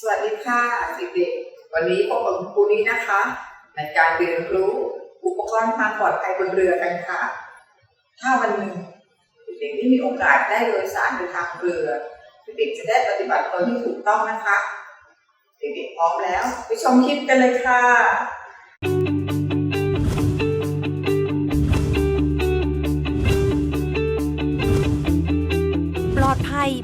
สวัสดีค่ะเด็กๆวันนี้พบกับคุณครูนี้นะคะ ในการเรียนรู้อุปกรณ์ความปลอดภัยบนเรือกันค่ะ ถ้าวันหนึ่งเด็กๆที่มีโอกาสได้โดยสารบนทางเรือเด็กๆจะได้ปฏิบัติตนที่ถูกต้องนะคะ เด็กๆพร้อมแล้ว ไปชมคลิปกันเลยค่ะ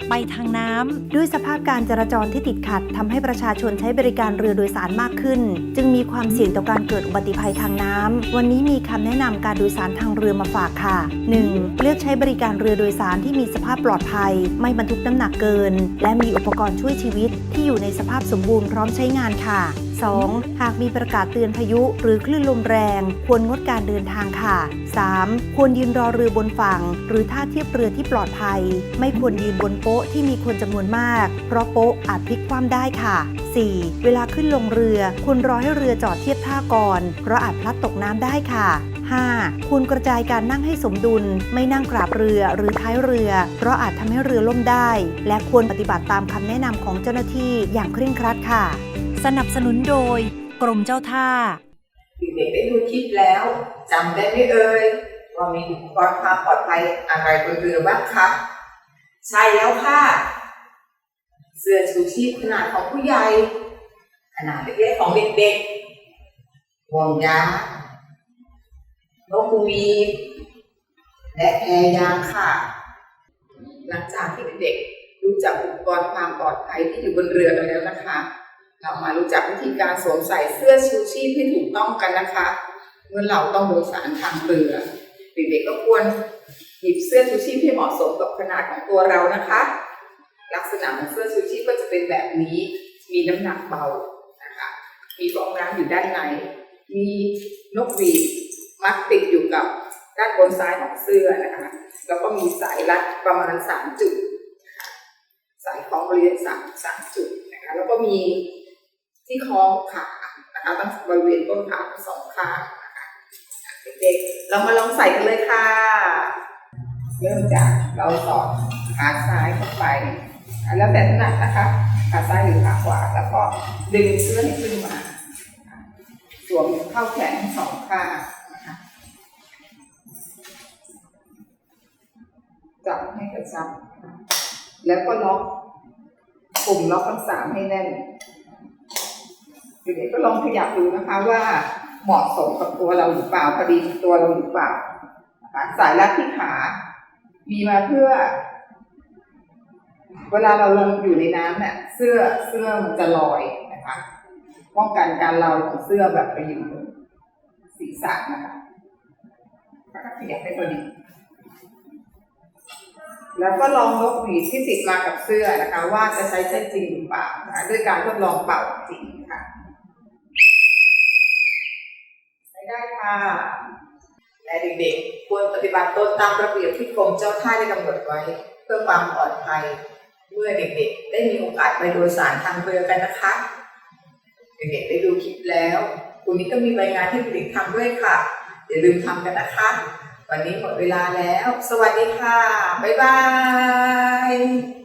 ไปทางน้ำด้วยสภาพการจราจรที่ติดขัดทำให้ประชาชนใช้บริการเรือโดยสารมากขึ้น จึงมีความเสี่ยงต่อการเกิดอุบัติภัยทางน้ำวันนี้มีคำแนะนำการโดยสารทางเรือมาฝากค่ะ 1. เลือกใช้บริการเรือโดยสารที่มีสภาพปลอดภัย ไม่บรรทุกน้ำหนักเกิน และมีอุปกรณ์ช่วยชีวิตที่อยู่ในสภาพสมบูรณ์พร้อมใช้งานค่ะ 2. หากมีประกาศเตือนพายุหรือคลื่นลมแรง ควรงดการเดินทางค่ะ 3. ควรยืนรอเรือบนฝั่ง หรือท่าเทียบเรือที่ปลอดภัย ไม่ควรยืนบนโป๊ะที่มีคนจำนวนมาก เพราะโป๊ะอาจพลิกคว่ำได้ค่ะ 4. เวลาขึ้นลงเรือ ควรรอให้เรือจอดเทียบท่าก่อน เพราะอาจพลัดตกน้ำได้ค่ะ 5. ควรกระจายการนั่งให้สมดุล ไม่นั่งกราบเรือหรือท้ายเรือ เพราะอาจทำให้เรือล่มได้ และควรปฏิบัติตามคำแนะนำของเจ้าหน้าที่อย่างเคร่งครัดค่ะ สนับสนุนโดย กรมเจ้าท่า เด็กๆได้ดูคลิปแล้วจำได้ไหมเอ่ยว่ามีอุปกรณ์ความปลอดภัยอะไรบนเรือบ้างคะใช่แล้วค่ะ เสื้อชูชีพขนาดของผู้ใหญ่ ขนาดเล็กๆของเด็กๆห่วงยางนกูวีและแพรยางค่ะ หลังจากที่เด็กๆรู้จักอุปกรณ์ความปลอดภัยที่อยู่บนเรือกันแล้วนะคะ เรามารู้จักวิธีการสวมใส่เสื้อชูชีพให้ถูกต้องกันนะคะ เมื่อเราต้องโดยสารทางเรือ เด็กๆก็ควรหยิบเสื้อชูชีพให้เหมาะสมกับขนาดของตัวเรานะคะ ลักษณะของเสื้อชูชีพก็จะเป็นแบบนี้ มีน้ำหนักเบานะคะมีฟองน้ำอยู่ด้านใน มีนกหวีดมัดติดอยู่กับด้านบนซ้ายของเสื้อนะคะ แล้วก็มีสายรัดประมาณสามจุด สายคล้องบริเวณสามสามจุดนะคะ แล้วก็มี ที่คอขานะคะตั้งบริเวณต้นขาทั้งสองข้างนะคะเด็กๆเรามาลองใส่กันเลยค่ะ เริ่มจากเราสอดขาซ้ายเข้าไป แล้วแต่ถนัดนะคะขาซ้ายหรือขาขวาแล้วก็ดึงเสื้อให้ขึ้นมา สวมเข้าแขนทั้งสองข้างนะคะจับให้กระชับ แล้วก็ล็อกปุ่มล็อกทั้งสามให้แน่น เด็กๆก็ลองขยับดูนะคะว่าเหมาะสมกับตัวเราหรือเปล่าพอดีกับตัวเราหรือเปล่านะคะสายรัดที่ขา มีมาเพื่อ เวลาเราลงอยู่ในน้ำเนี่ยเสื้อเสื้อมันจะลอยนะคะป้องกันการลอยของเสื้อแบบไปอยู่บนศีรษะนะคะก็ขยับให้พอดีแล้วก็ลองลบหวีดที่ติดมากับเสื้อนะคะ ว่าจะใช้ได้จริงหรือเปล่านะคะด้วยการทดลองเป่าจริง ค่ะและเด็กๆควรปฏิบัติตนตามระเบียบที่กรมเจ้าท่าได้กำหนดไว้ เพื่อความปลอดภัย เมื่อเด็กๆ ได้มีโอกาสไปโดยสารทางเรือกันนะคะ เด็กๆได้ดูคลิปแล้วคุณนี้ก็มีรายงานให้เด็กๆทำด้วยค่ะ อย่าลืมทำกันนะคะ วันนี้หมดเวลาแล้ว สวัสดีค่ะ บ๊ายบาย